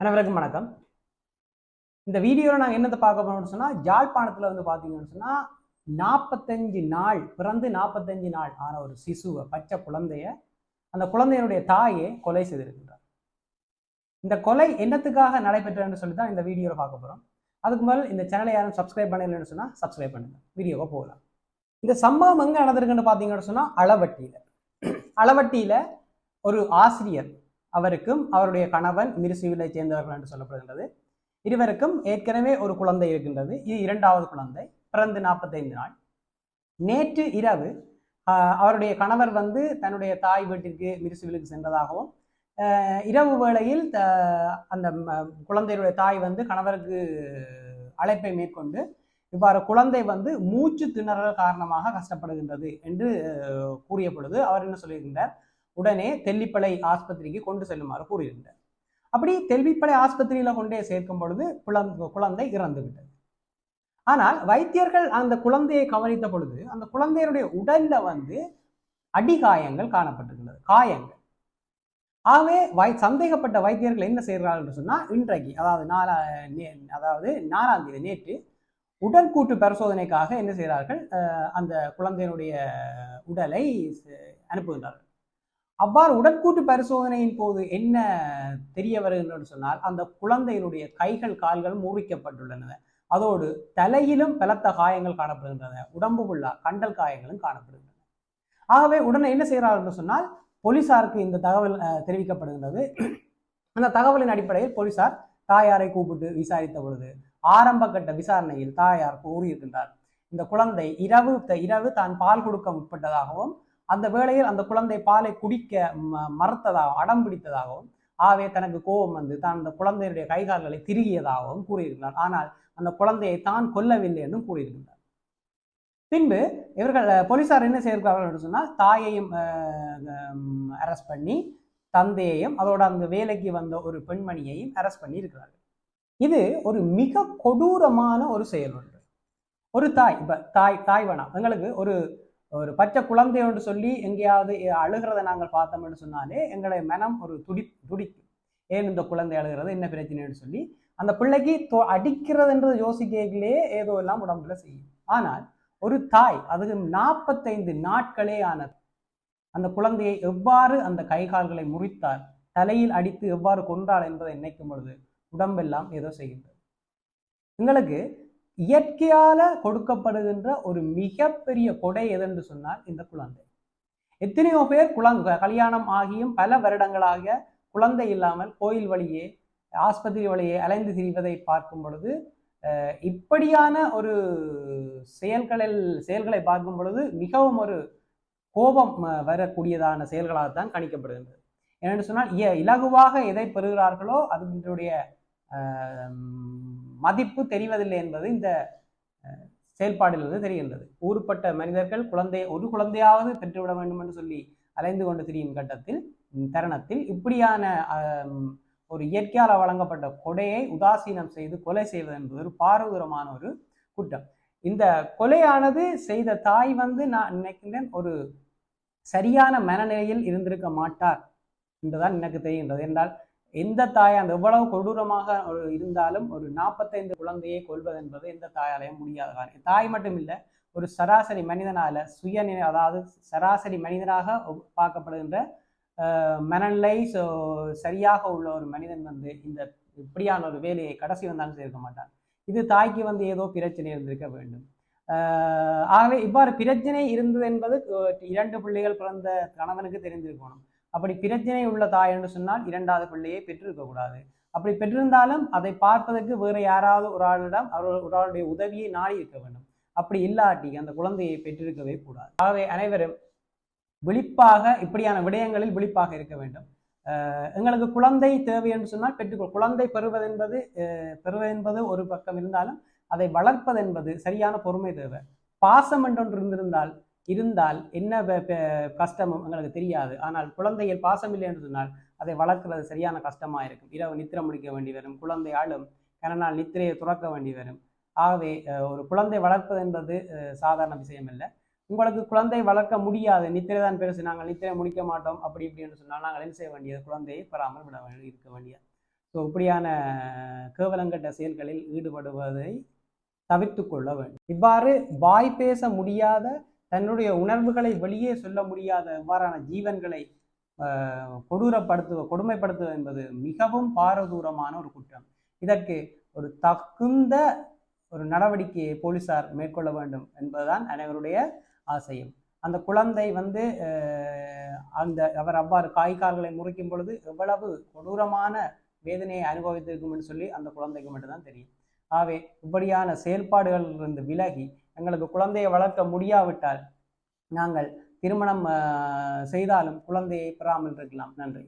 அனைவருக்கும் வணக்கம். இந்த வீடியோவில் நாங்கள் என்னத்தை பார்க்க போகிறோம்னு சொன்னால் யாழ்ப்பாணத்தில் வந்து பார்த்தீங்கன்னு சொன்னால் நாற்பத்தஞ்சு நாள் பிறந்து நாற்பத்தஞ்சு நாள் ஆன ஒரு சிசுவை பச்சை குழந்தைய அந்த குழந்தையினுடைய தாயை கொலை செய்திருக்கின்றார் இந்த கொலை என்னத்துக்காக நடைபெற்றதுன்னு சொல்லி தான் இந்த வீடியோவில் பார்க்க போகிறோம் அதுக்கு முதல் இந்த சேனலை யாரும் சப்ஸ்கிரைப் பண்ணலைன்னு சொன்னால் சப்ஸ்கிரைப் பண்ணுங்க. வீடியோவை போகலாம். இந்த சம்பவம் எங்கே நடந்திருக்குன்னு பார்த்தீங்கன்னு சொன்னால் அளவட்டியில். அளவட்டியில் ஒரு ஆசிரியர் அவருக்கும் அவருடைய கணவன் மிருசுவிலை சேர்ந்தவர்கள் என்று சொல்லப்படுகின்றது. இருவருக்கும் ஏற்கனவே ஒரு குழந்தை இருக்கின்றது. இது இரண்டாவது குழந்தை பிறந்து நாற்பத்தைந்து நாள். நேற்று இரவு அவருடைய கணவர் வந்து தன்னுடைய தாய் வீட்டிற்கு மிருசுவிலுக்கு சென்றதாகவும் இரவு வேளையில் த- அந்த குழந்தையுடைய தாய் வந்து கணவருக்கு அழைப்பை மேற்கொண்டு இவ்வாறு குழந்தை வந்து மூச்சு திணறல் காரணமாக கஷ்டப்படுகின்றது என்று கூறிய பொழுது அவர் என்ன சொல்லியிருக்கின்றார்? உடனே தெல்லிப்பளை ஆஸ்பத்திரிக்கு கொண்டு செல்லுமாறு கூறியிருந்தார். அப்படி தெல்லிப்பளை ஆஸ்பத்திரியில் கொண்டே சேர்க்கும் பொழுது குழந்தை குழந்தை இறந்து விட்டது. ஆனால் வைத்தியர்கள் அந்த குழந்தையை கவனித்த பொழுது அந்த குழந்தையினுடைய உடல்ல வந்து அடிகாயங்கள் காணப்பட்டிருக்கிறது காயங்கள். ஆகவே வை சந்தேகப்பட்ட வைத்தியர்கள் என்ன செய்கிறார்கள் என்று சொன்னால் இன்றைக்கு அதாவது நாலா நே- அதாவது நாலாம் தேதி நேற்று உடற்கூட்டு பரிசோதனைக்காக என்ன செய்கிறார்கள் அந்த குழந்தையினுடைய உடலை அனுப்புகின்றார்கள். அவ்வாறு உடற்கூட்டு பரிசோதனையின் போது என்ன தெரிய வருகின்றன சொன்னால் அந்த குழந்தையினுடைய கைகள் கால்கள் முறிக்கப்பட்டுள்ளன. அதோடு தலையிலும் பலத்த காயங்கள் காணப்படுகின்றன. உடம்பு உள்ள கண்டல் காயங்களும் காணப்படுகின்றன. ஆகவே உடனே என்ன செய்கிறார்கள் என்று சொன்னால் போலீசாருக்கு இந்த தகவல் அஹ், தெரிவிக்கப்படுகின்றது. அந்த தகவலின் அடிப்படையில் போலீசார் தாயாரை கூப்பிட்டு விசாரித்த பொழுது ஆரம்ப கட்ட விசாரணையில் தாயார் கூறியிருக்கின்றார் இந்த குழந்தை இரவு இரவு தான் பால் கொடுக்க முற்பட்டதாகவும் அந்த வேளையில் அந்த குழந்தை பாலை குடிக்க ம- மறுத்ததாகவும் அடம் பிடித்ததாகவும் ஆகவே தனக்கு கோபம் வந்து தான் அந்த குழந்தையுடைய கைகால்களை திருகியதாகவும் கூறியிருக்கிறார். ஆனால் அந்த குழந்தையை தான் கொல்லவில்லை என்றும் கூறியிருக்கின்றார் பின்பு இவர்கள் போலீசார் என்ன செய்திருக்கிறார்கள் என்று சொன்னால் தாயையும் அரெஸ்ட் பண்ணி தந்தையையும் அதோட அந்த வேலைக்கு வந்த ஒரு பெண்மணியையும் அரெஸ்ட் பண்ணி இருக்கிறார்கள் இது ஒரு மிக கொடூரமான ஒரு செயல் ஒன்று. ஒரு தாய் இப்போ தாய் தாய் வேணாம் எங்களுக்கு ஒரு ஒரு பச்சை குழந்தையோடு சொல்லி எங்கேயாவது அழுகிறத நாங்கள் பார்த்தோம்னு சொன்னாலே எங்களை மனம் ஒரு துடி துடிக்கும். ஏன் இந்த குழந்தை அழுகிறது? என்ன பிரச்சனைன்னு சொல்லி அந்த பிள்ளைக்கு தொ- அடிக்கிறதுன்றது யோசிக்கலே ஏதோ எல்லாம் உடம்புல செய்யும். ஆனால் ஒரு தாய் அதுக்கு நாற்பத்தைந்து நாட்களே ஆனது அந்த குழந்தையை எவ்வாறு அந்த கை கால்களை முறித்தார் தலையில் அடித்து எவ்வாறு கொன்றாள் என்பதை நினைக்கும் பொழுது உடம்பெல்லாம் ஏதோ செய்கின்றது. எங்களுக்கு இயற்கையால கொடுக்கப்படுகின்ற ஒரு மிகப்பெரிய கொடை எதென்று சொன்னால் இந்த குழந்தை. எத்தனையோ பேர் குழந்தை கல்யாணம் ஆகியும் பல வருடங்களாக குழந்தை இல்லாமல் கோயில் வழியே ஆஸ்பத்திரி வழியே அலைந்து திரிவதை பார்க்கும் பொழுது இப்படியான ஒரு செயல்களில் செயல்களை பார்க்கும் பொழுது மிகவும் ஒரு கோபம் வரக்கூடியதான செயல்களாகத்தான் கணிக்கப்படுகின்றது. ஏனென்று சொன்னால் இய- இலகுவாக எதை பெறுகிறார்களோ அதனுடைய மதிப்பு தெரிவதில்லை என்பது இந்த செயல்பாடிலிருந்து தெரிகின்றது. ஊறுப்பட்ட மனிதர்கள் குழந்தை ஒரு குழந்தையாவது பெற்றுவிட வேண்டும் என்று சொல்லி அலைந்து கொண்டு திரியும் கட்டத்தில் தருணத்தில் இப்படியான ஒரு இயற்கையால் வழங்கப்பட்ட கொடையை உதாசீனம் செய்து கொலை செய்வது என்பது ஒரு பாரதூரமான ஒரு குற்றம். இந்த கொலையானது செய்த தாய் வந்து நான் நினைக்கின்றேன் ஒரு சரியான மனநிலையில் இருந்திருக்க மாட்டார் என்றுதான் எனக்கு தெரிகின்றது. என்றால் எந்த தாய் அந்த எவ்வளவு கொடூரமாக இருந்தாலும் ஒரு நாற்பத்தைந்து குழந்தையை கொல்வது என்பது எந்த தாயாலையும் முடியாத காரியம். தாய் மட்டும் இல்லை ஒரு சராசரி மனிதனால சுயநிலை அதாவது சராசரி மனிதனாக பார்க்கப்படுகின்ற அஹ், மனநிலை ஸோ சரியாக உள்ள ஒரு மனிதன் வந்து இந்த இப்படியான ஒரு வேலையை கடைசி வந்தாலும் சேர்க்க மாட்டான். இது தாய்க்கு வந்து ஏதோ பிரச்சனை இருந்திருக்க வேண்டும். ஆகவே இவ்வாறு பிரச்சனை இருந்தது என்பது இரண்டு பிள்ளைகள் பிறந்த கணவனுக்கு தெரிந்திருக்கணும். அப்படி பிரச்சனை உள்ள தாய் என்று சொன்னால் இரண்டாவது பிள்ளையை பெற்றிருக்கக்கூடாது அப்படி பெற்றிருந்தாலும் அதை பார்ப்பதற்கு வேறு யாராவது ஒரு ஆளிடம் அவர் ஒரு ஆளுடைய உதவியை நாடி இருக்க வேண்டும். அப்படி இல்லாட்டி அந்த குழந்தையை பெற்றிருக்கவே கூடாது. ஆகவே அனைவரும் விழிப்பாக இப்படியான விடயங்களில் விழிப்பாக இருக்க வேண்டும். எங்களுக்கு குழந்தை தேவை என்று சொன்னால் பெற்றுக்கொள் குழந்தை பெறுவதென்பது பெறுவதென்பது ஒரு பக்கம் இருந்தாலும் அதை வளர்ப்பது என்பது சரியான பொறுமை தேவை. பாசம் என்றொன்று இருந்திருந்தால் இருந்தால் என்ன கஷ்டமும் எங்களுக்கு தெரியாது. ஆனால் குழந்தையில் பாசம் இல்லை என்று சொன்னால் அதை வளர்க்கிறது சரியான கஷ்டமா இருக்கும் இரவு நித்திரை முடிக்க வேண்டி வரும். குழந்தை ஆளும் கனநாள் நித்திரையை துறக்க வேண்டி வரும். ஆகவே ஒரு குழந்தை வளர்ப்பது என்பது சாதாரண விஷயம் இல்லை உங்களுக்கு குழந்தை வளர்க்க முடியாது. நித்திரை தான் பெருசு. நாங்கள் நித்திரை முடிக்க மாட்டோம். அப்படி இப்படி என்று சொன்னால் நாங்கள் என்ன செய்ய வேண்டியது? குழந்தையை பெறாமல் விட வேண்டிய இருக்க வேண்டியது. ஸோ இப்படியான கேவலங்கட்ட செயல்களில் ஈடுபடுவதை தவிர்த்து கொள்ள வேண்டும். இவ்வாறு வாய் பேச முடியாத தன்னுடைய உணர்வுகளை வெளியே சொல்ல முடியாத இவ்வாறான ஜீவன்களை கொடூரப்படுத்துவ கொடுமைப்படுத்துவது என்பது மிகவும் பாரதூரமான ஒரு குற்றம். இதற்கு ஒரு தகுந்த ஒரு நடவடிக்கையை போலீசார் மேற்கொள்ள வேண்டும் என்பதுதான் அனைவருடைய ஆசையும். அந்த குழந்தை வந்து அந்த அவர் அவ்வாறு காய் கால்களை முறிக்கும் பொழுது எவ்வளவு கொடூரமான வேதனையை அனுபவித்திருக்கும் என்று சொல்லி அந்த குழந்தைக்கு மட்டும்தான் தெரியும். ஆகவே இப்படியான செயல்பாடுகளிலிருந்து விலகி எங்களுக்கு குழந்தையை வளர்க்க முடியாவிட்டால் நாங்கள் திருமணம் செய்தாலும் குழந்தையை பெறாமல் இருக்கலாம். நன்றி.